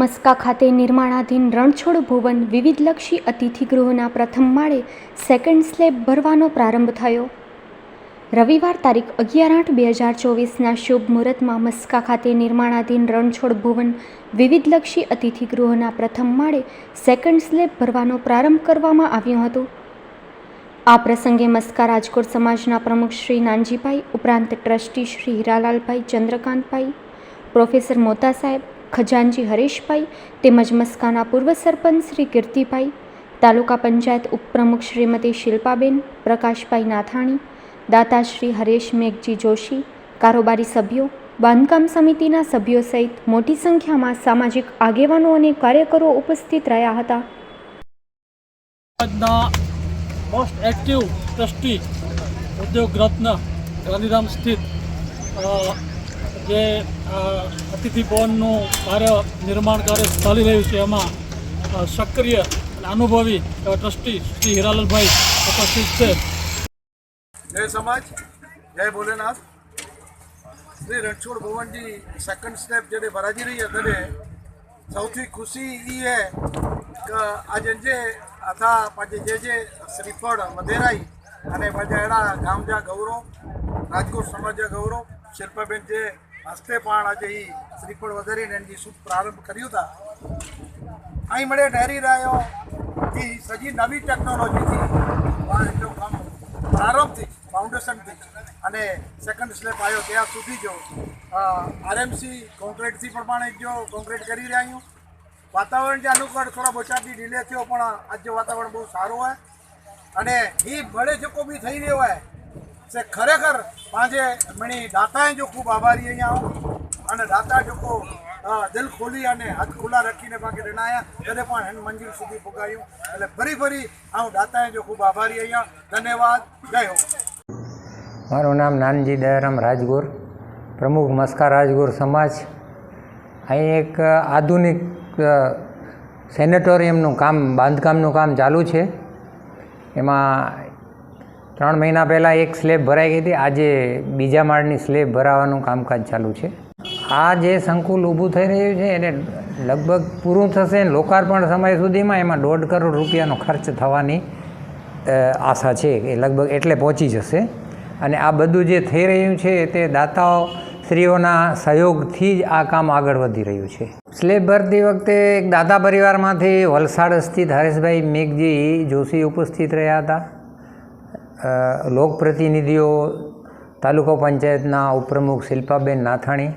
મસ્કા ખાતે નિર્માણાધીન રણછોડ ભુવન વિવિધલક્ષી અતિથિગૃહના પ્રથમ માળે સેકન્ડ સ્લેબ ભરવાનો પ્રારંભ થયો. રવિવાર તારીખ અગિયાર આઠ બે હજાર ચોવીસના શુભ મુહૂર્તમાં મસ્કા ખાતે નિર્માણાધીન રણછોડ ભુવન વિવિધલક્ષી અતિથિગૃહના પ્રથમ માળે સેકન્ડ સ્લેબ ભરવાનો પ્રારંભ કરવામાં આવ્યો હતો. આ પ્રસંગે મસ્કા રાજકોટ સમાજના પ્રમુખ શ્રી નાનજીભાઈ, ઉપરાંત ટ્રસ્ટી શ્રી હીરાલાલભાઈ, ચંદ્રકાંતભાઈ, પ્રોફેસર મોતા સાહેબ ખજાનજી હરેશભાઈ તેમજ મસ્કાના પૂર્વ સરપંચ શ્રી કીર્તિભાઈ, તાલુકા પંચાયત ઉપપ્રમુખ શ્રીમતી શિલ્પાબેન, પ્રકાશભાઈ નાથાણી, દાતા શ્રી હરેશ મેઘજી જોશી, કારોબારી સભ્યો, બાંધકામ સમિતિના સભ્યો સહિત મોટી સંખ્યામાં સામાજિક આગેવાનો અને કાર્યકરો ઉપસ્થિત રહ્યા હતા. મોસ્ટ એક્ટિવ ટ્રસ્ટી ઉદ્યોગ રત્ન ગાંધીધામ સ્થિત જે અતિથિ ભવનનું કાર્ય નિર્માણ કાર્ય ચાલી રહ્યું છે, એમાં સક્રિય અનુભવી ટ્રસ્ટી શ્રી હિરાલાલભાઈ ઉપસ્થિત છે. જય સમાજ, જય ભોલેનાથ. શ્રી રણછોડ ભવનજી સેકન્ડ સ્ટેપ જ્યારે ભરાજી રહી અત્યારે સૌથી ખુશી એ કે આજે જે અથા પાછી જે જે શ્રીફળ વધેરાઈ અને પાછા એના ગામજા ગૌરવ, રાજકોટ સમાજા ગૌરવ શિલ્પાબેન જે હસ્તે પણ આજે એ શ્રીફળ વધારીને એની શુભ પ્રારંભ કર્યું હતા અહીં મળે ઠેરી રહ્યો એ સજી નવી ટેકનોલોજીથી પ્રારંભથી ફાઉન્ડેશનથી અને સેકન્ડ સ્લેપ આવ્યો ત્યાં સુધી જો આરએમસી કોન્ક્રીટથી પણ જો કોન્ક્રીટ કરી રહ્યા છું વાતાવરણ જે અનુકૂળ થોડા બોચાથી ડીલે થયો પણ આજે વાતાવરણ બહુ સારું હોય. અને એ ભળે ચકો બી થઈ રહ્યો હોય છે. ખરેખર પાંજે મણી દાતાએ જો ખૂબ આભારી અહીંયા આવું. અને દાતા જોકો દિલ ખોલી અને હાથ ખુલ્લા રાખીને બાકી રણાયા. ત્યારે પણ હેન મંજિલ સુધી પુગાયું. એટલે ફરી ફરી હું દાતાએ જો ખૂબ આભારી અહીંયા. ધન્યવાદ. જય હો. મારું નામ નાનજી દયારામ રાજગુર, પ્રમુખ મસ્કા રાજગુર સમાજ. અહીં એક આધુનિક સેનેટોરિયમનું કામ, બાંધકામનું કામ ચાલુ છે. એમાં ત્રણ મહિના પહેલાં એક સ્લેબ ભરાઈ ગઈ હતી. આજે બીજા માળની સ્લેબ ભરાવાનું કામકાજ ચાલુ છે. આ જે સંકુલ ઊભું થઈ રહ્યું છે, એને લગભગ પૂરું થશે. લોકાર્પણ સમય સુધીમાં એમાં દોઢ કરોડ રૂપિયાનો ખર્ચ થવાની આશા છે એ લગભગ એટલે પહોંચી જશે. અને આ બધું જે થઈ રહ્યું છે, તે દાતાઓ સ્ત્રીઓના સહયોગથી જ આ કામ આગળ વધી રહ્યું છે. સ્લેબ ભરતી વખતે એક દાતા પરિવારમાંથી વલસાડ સ્થિત હરેશભાઈ મેઘજી જોશી ઉપસ્થિત રહ્યા હતા. લોકપ્રતિનિધિઓ, તાલુકા પંચાયતના ઉપપ્રમુખ શિલ્પાબેન નાથાણી,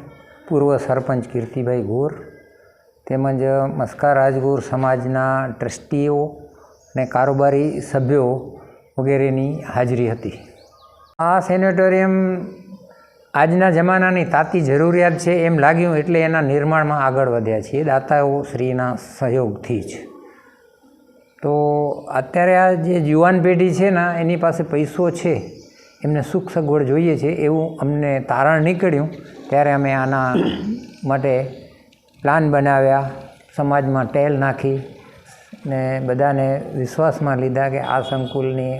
પૂર્વ સરપંચ કીર્તિભાઈ ગોર, તેમજ મસ્કા રાજગોર સમાજના ટ્રસ્ટીઓ અને કારોબારી સભ્યો વગેરેની હાજરી હતી. આ સેનેટોરિયમ આજના જમાનાની તાતી જરૂરિયાત છે એમ લાગ્યું એટલે એના નિર્માણમાં આગળ વધ્યા છીએ. દાતાઓ શ્રીના સહયોગથી જ. તો અત્યારે આ જે યુવાન પેઢી છે ને, એની પાસે પૈસો છે, એમને સુખ સગવડ જોઈએ છે, એવું અમને તારણ નીકળ્યું. ત્યારે અમે આના માટે પ્લાન બનાવ્યા, સમાજમાં ટેલ નાખી ને બધાને વિશ્વાસમાં લીધા કે આ સંકુલની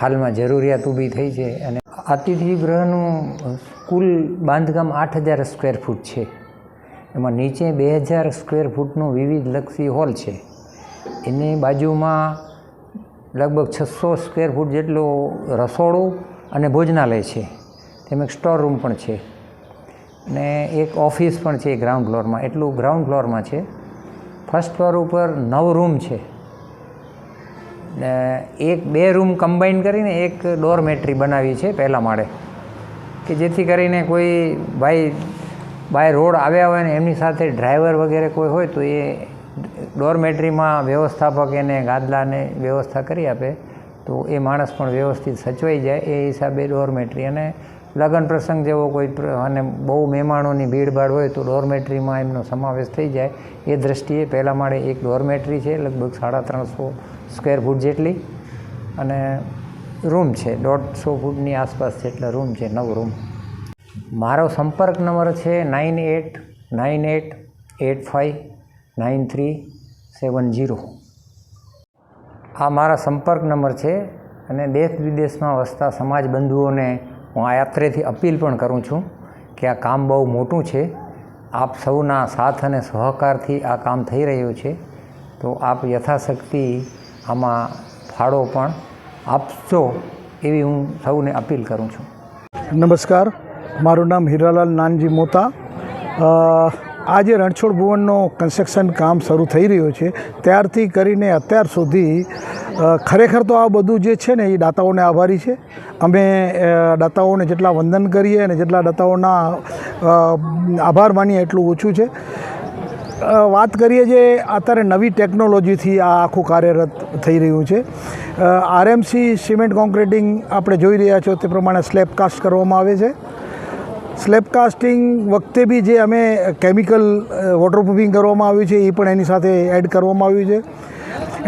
હાલમાં જરૂરિયાત ઊભી થઈ છે. અને અતિથિ ગૃહનું કુલ બાંધકામ આઠ હજાર સ્ક્વેર ફૂટ છે. એમાં નીચે બે હજાર સ્ક્વેર ફૂટનું વિવિધ લક્ષી હોલ છે. એની બાજુમાં લગભગ છસો સ્ક્વેર ફૂટ જેટલું રસોડું અને ભોજનાલય છે. તેમ એક સ્ટોર રૂમ પણ છે ને એક ઓફિસ પણ છે ગ્રાઉન્ડ ફ્લોરમાં એટલું ગ્રાઉન્ડ ફ્લોરમાં છે. ફર્સ્ટ ફ્લોર ઉપર નવ રૂમ છે. ને એક બે રૂમ કમ્બાઈન કરીને એક ડોરમેટ્રી બનાવી છે પહેલાં માળે. કે જેથી કરીને કોઈ ભાઈ, બાય રોડ આવ્યા હોય ને એમની સાથે ડ્રાઈવર વગેરે કોઈ હોય તો એ ડોરમેટ્રીમાં વ્યવસ્થાપક એને ગાદલાને વ્યવસ્થા કરી આપે, તો એ માણસ પણ વ્યવસ્થિત સચવાઈ જાય એ હિસાબે ડોરમેટ્રી અને લગ્ન પ્રસંગ જેવો કોઈ અને બહુ મહેમાનોની ભીડભાડ હોય તો ડોરમેટ્રીમાં એમનો સમાવેશ થઈ જાય. એ દ્રષ્ટિએ પહેલા માળે એક ડોરમેટ્રી છે, લગભગ સાડા ત્રણસો સ્ક્વેર ફૂટ જેટલી. અને રૂમ છે, દોઢસો ફૂટની આસપાસ જેટલા રૂમ છે, નવ રૂમ. મારો સંપર્ક નંબર છે nine eight nine eight eight five. Nine three seven zero આ મારા સંપર્ક નંબર છે અને દેશ વિદેશમાં વસતા સમાજ બંધુઓને હું આ યાત્રેથી અપીલ પણ કરું છું કે આ કામ બહુ મોટું છે. આપ સૌના સાથ અને સહકારથી આ કામ થઈ રહ્યું છે. તો આપ યથાશક્તિ આમાં ફાળો પણ આપશો એવી હું સૌને અપીલ કરું છું. નમસ્કાર. મારું નામ હીરાલાલ નાનજી મોતા. આજે રણછોડ ભુવનનો કન્સ્ટ્રક્શન કામ શરૂ થઈ રહ્યું છે. ત્યારથી કરીને અત્યાર સુધી ખરેખર તો આ બધું જે છે ને, એ દાતાઓને આભારી છે. અમે દાતાઓને જેટલા વંદન કરીએ અને જેટલા દાતાઓના આભાર માનીએ એટલું ઓછું છે. વાત કરીએ જે અત્યારે નવી ટેકનોલોજીથી આ આખું કાર્યરત થઈ રહ્યું છે. આરએમસી સિમેન્ટ કોન્ક્રીટિંગ આપણે જોઈ રહ્યા છો, તે પ્રમાણે સ્લેબ કાસ્ટ કરવામાં આવે છે. સ્લેબ કાસ્ટિંગ વખતે બી જે અમે કેમિકલ વોટરપ્રૂફિંગ કરવામાં આવ્યું છે, એ પણ એની સાથે એડ કરવામાં આવ્યું છે.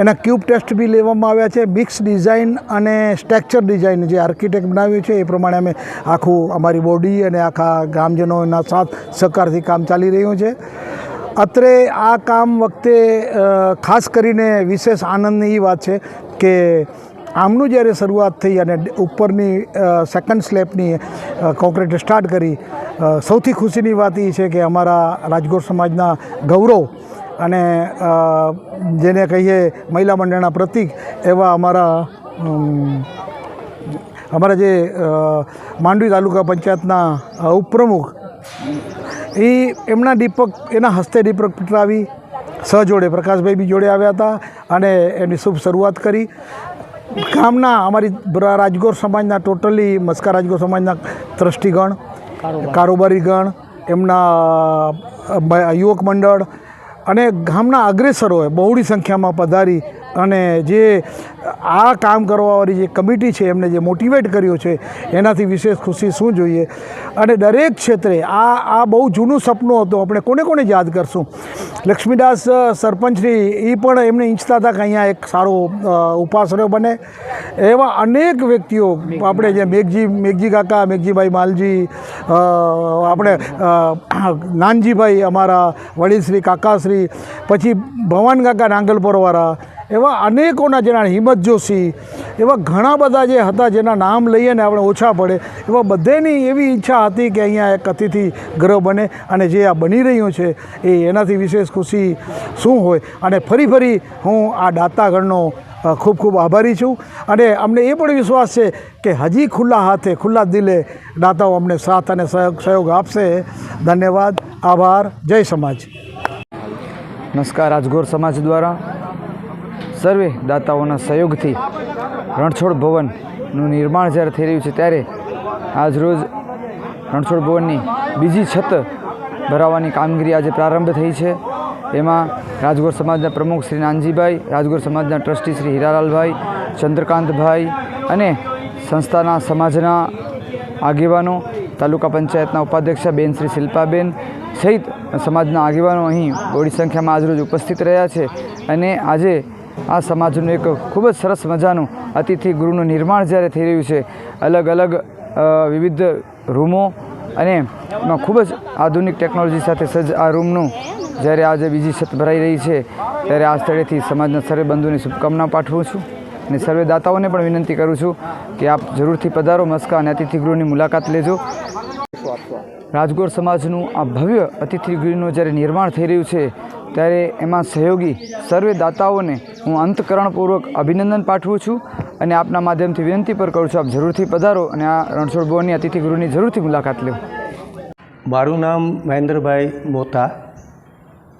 એના ક્યુબ ટેસ્ટ બી લેવામાં આવ્યા છે. મિક્સ ડિઝાઇન અને સ્ટ્રક્ચર ડિઝાઇન જે આર્કિટેક્ટ બનાવ્યું છે, એ પ્રમાણે અમે આખું અમારી બોડી અને આખા ગ્રામજનોના સાથ સહકારથી કામ ચાલી રહ્યું છે. અત્રે આ કામ વખતે ખાસ કરીને વિશેષ આનંદની એ વાત છે કે આમનું જ્યારે શરૂઆત થઈ અને ઉપરની સેકન્ડ સ્લેબની કોન્ક્રીટ સ્ટાર્ટ કરી સૌથી ખુશીની વાત એ છે કે અમારા રાજકોટ સમાજના ગૌરવ અને જેને કહીએ મહિલા મંડળના પ્રતિક એવા અમારા અમારા જે માંડવી તાલુકા પંચાયતના ઉપપ્રમુખ, એ એમના દીપક, એના હસ્તે દીપક પટરાવી સહજોડે પ્રકાશભાઈ બી જોડે આવ્યા હતા અને એની શુભ શરૂઆત કરી. ગામના અમારી રાજગોર સમાજના ટોટલી મસ્કા રાજગોર સમાજના ટ્રસ્ટીગણ કારોબારીગણ એમના યુવક મંડળ અને ગામના અગ્રેસરોએ બહોળી સંખ્યામાં પધારી અને જે આ કામ કરવાવાળી જે કમિટી છે, એમને જે મોટિવેટ કર્યો છે, એનાથી વિશેષ ખુશી શું જોઈએ? અને દરેક ક્ષેત્રે આ આ બહુ જૂનું સપનું હતું, આપણે કોને કોને યાદ કરશું? લક્ષ્મીદાસ સરપંચશ્રી એ પણ એમને ઈચ્છતા હતા કે અહીંયા એક સારો ઉપાસનો બને. એવા અનેક વ્યક્તિઓ, આપણે જે મેઘજી મેઘજી કાકા, મેઘજીભાઈ માલજી આપણે નાનજીભાઈ અમારા વડીલશ્રી, કાકાશ્રી, પછી ભવાન કાકા નાંગલપરવાળા એવા અનેકોના જેના હિંમત જોશી, એવા ઘણા બધા જે હતા જેના નામ લઈએ ને આપણે ઓછા પડે, એવા બધેની એવી ઈચ્છા હતી કે અહીંયા એક અતિથિ ગ્રહ બને અને જે આ બની રહ્યું છે એ એનાથી વિશેષ ખુશી શું હોય? અને ફરી ફરી હું આ દાતાગણનો ખૂબ ખૂબ આભારી છું અને અમને એ પણ વિશ્વાસ છે કે હજી ખુલ્લા હાથે, ખુલ્લા દિલે દાતાઓ અમને સાથ અને સહયોગ સહયોગ આપશે. ધન્યવાદ, આભાર, જય સમાજ. નમસ્કાર રાજગોર સમાજ દ્વારા. સર્વે દાતાઓના સહયોગથી રણછોડ ભવનનું નિર્માણ જ્યારે થઈ રહ્યું છે ત્યારે આજરોજ રણછોડ ભવનની બીજી છત ભરાવવાની કામગીરી આજે પ્રારંભ થઈ છે. એમાં રાજગોર સમાજના પ્રમુખ શ્રી નાનજીભાઈ, રાજગોર સમાજના ટ્રસ્ટી શ્રી હીરાલાલભાઈ, ચંદ્રકાંતભાઈ અને સંસ્થાના સમાજના આગેવાનો, તાલુકા પંચાયતના ઉપાધ્યક્ષા બેન શ્રી શિલ્પાબેન સહિત સમાજના આગેવાનો અહીં બહોળી સંખ્યામાં આજરોજ ઉપસ્થિત રહ્યા છે. અને આજે આ સમાજનું એક ખૂબ જ સરસ મજાનું અતિથિ ગૃહનું નિર્માણ જ્યારે થઈ રહ્યું છે, અલગ અલગ વિવિધ રૂમો અને એમાં ખૂબ જ આધુનિક ટેકનોલોજી સાથે સજ્જ આ રૂમનું જ્યારે આજે બીજી છત ભરાઈ રહી છે, ત્યારે આ સ્થળેથી સમાજના સર્વે બંધુની શુભકામના પાઠવું છું અને સર્વે દાતાઓને પણ વિનંતી કરું છું કે આપ જરૂરથી પધારો, મસ્કા અને અતિથિ ગૃહની મુલાકાત લેજો. રાજગોર સમાજનું આ ભવ્ય અતિથિ ગૃહનું જ્યારે નિર્માણ થઈ રહ્યું છે ત્યારે એમાં સહયોગી સર્વે દાતાઓને હું અંતકરણપૂર્વક અભિનંદન પાઠવું છું અને આપના માધ્યમથી વિનંતી પર કરું છું, આપ જરૂરથી પધારો અને આ રણછોડ ભવનની અતિથિગૃહની જરૂરથી મુલાકાત લો. મારું નામ મહેન્દ્રભાઈ મોતા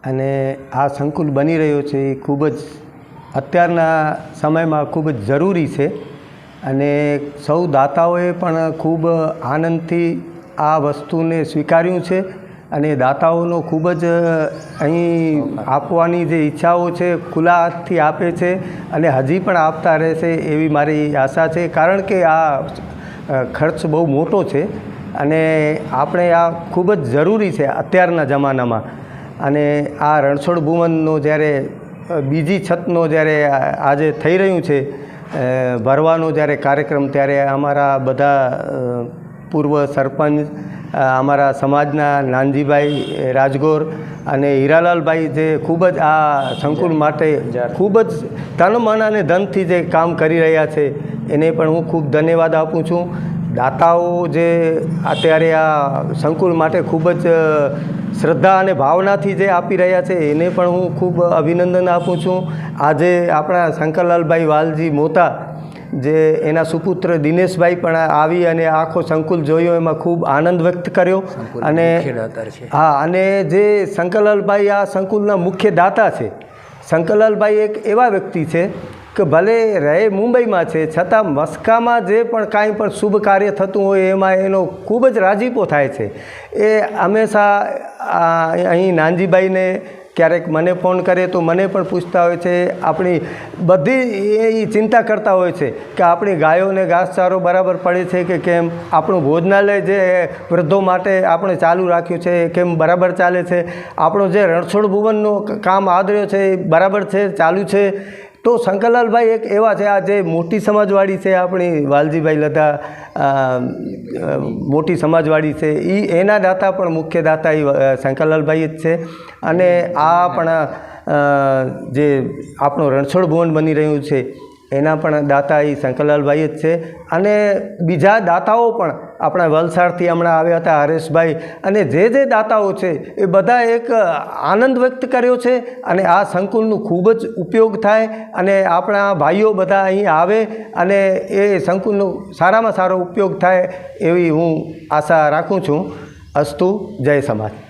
અને આ સંકુલ બની રહ્યો છે એ ખૂબ જ અત્યારના સમયમાં ખૂબ જ જરૂરી છે અને સૌ દાતાઓએ પણ ખૂબ આનંદથી આ વસ્તુને સ્વીકાર્યું છે અને દાતાઓનો ખૂબ જ અહીં આપવાની જે ઈચ્છાઓ છે, ખુલ્લા હાથથી આપે છે અને હજી પણ આપતા રહેશે એવી મારી આશા છે. કારણ કે આ ખર્ચ બહુ મોટો છે અને આપણે આ ખૂબ જ જરૂરી છે અત્યારના જમાનામાં. અને આ રણછોડ ભુવનનો જ્યારે બીજી છતનો જ્યારે આજે થઈ રહ્યું છે ભરવાનો જ્યારે કાર્યક્રમ, ત્યારે અમારા બધા પૂર્વ સરપંચ અમારા સમાજના નાનજીભાઈ રાજગોર અને હીરાલાલભાઈ જે ખૂબ જ આ સંકુલ માટે ખૂબ જ તનમાન અને ધનથી જે કામ કરી રહ્યા છે એને પણ હું ખૂબ ધન્યવાદ આપું છું. દાતાઓ જે અત્યારે આ સંકુલ માટે ખૂબ જ શ્રદ્ધા અને ભાવનાથી જે આપી રહ્યા છે એને પણ હું ખૂબ અભિનંદન આપું છું. આજે આપણા શંકરલાલભાઈ વાલજી મોતા જે એના સુપુત્ર દિનેશભાઈ પણ આવી અને આખો સંકુલ જોયો એમાં ખૂબ આનંદ વ્યક્ત કર્યો. અને હા અને જે શંકરલાલભાઈ આ સંકુલના મુખ્ય દાતા છે શંકરલાલભાઈ એક એવા વ્યક્તિ છે કે ભલે રહે મુંબઈમાં છે છતાં મસ્કામાં જે પણ કાંઈ પણ શુભ કાર્ય થતું હોય એમાં એનો ખૂબ જ રાજીપો થાય છે. એ હંમેશા અહીં નાનજીભાઈને ક્યારેક મને ફોન કરે તો મને પણ પૂછતા હોય છે, આપણી બધી એ ચિંતા કરતા હોય છે કે આપણી ગાયોને ઘાસચારો બરાબર પડે છે કે કેમ? આપણું ભોજનાલય જે વૃદ્ધો માટે આપણે ચાલુ રાખ્યું છે કેમ બરાબર ચાલે છે? આપણો જે રણછોડ ભુવનનું કામ આદર્યો છે, એ બરાબર છે, ચાલુ છે? તો શંકરલાલભાઈ એક એવા છે, આ જે મોટી સમાજવાળી છે આપણી વાલજીભાઈ લતા મોટી સમાજવાળી છે એ એના દાતા પણ મુખ્ય દાતા એ શંકરલાલભાઈ જ છે. અને આ પણ જે આપણું રણછોડ ભુવન બની રહ્યું છે એના પણ દાતા એ શંકરલાલભાઈ જ છે. અને બીજા દાતાઓ પણ આપણા વલસાડથી હમણાં આવ્યા હતા, હરેશભાઈ. અને જે જે દાતાઓ છે, એ બધા એક આનંદ વ્યક્ત કર્યો છે અને આ સંકુલનું ખૂબ જ ઉપયોગ થાય અને આપણા ભાઈઓ બધા અહીં આવે અને એ સંકુલનો સારામાં સારો ઉપયોગ થાય એવી હું આશા રાખું છું. અસ્તુ, જય સમાજ.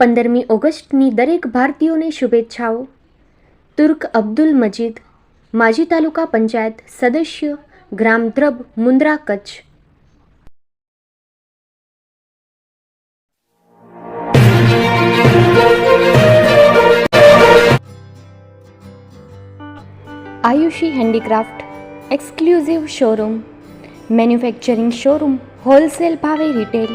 પંદરમી ઓગસ્ટની દરેક ભારતીયોને શુભેચ્છાઓ. તુર્ક અબ્દુલ મજીદ, માજી તાલુકા પંચાયત સદસ્ય, ગ્રામ Dhrab, Mundra Kutch. Ayushi handicraft, exclusive showroom, manufacturing showroom, wholesale ભાવે રિટેલ.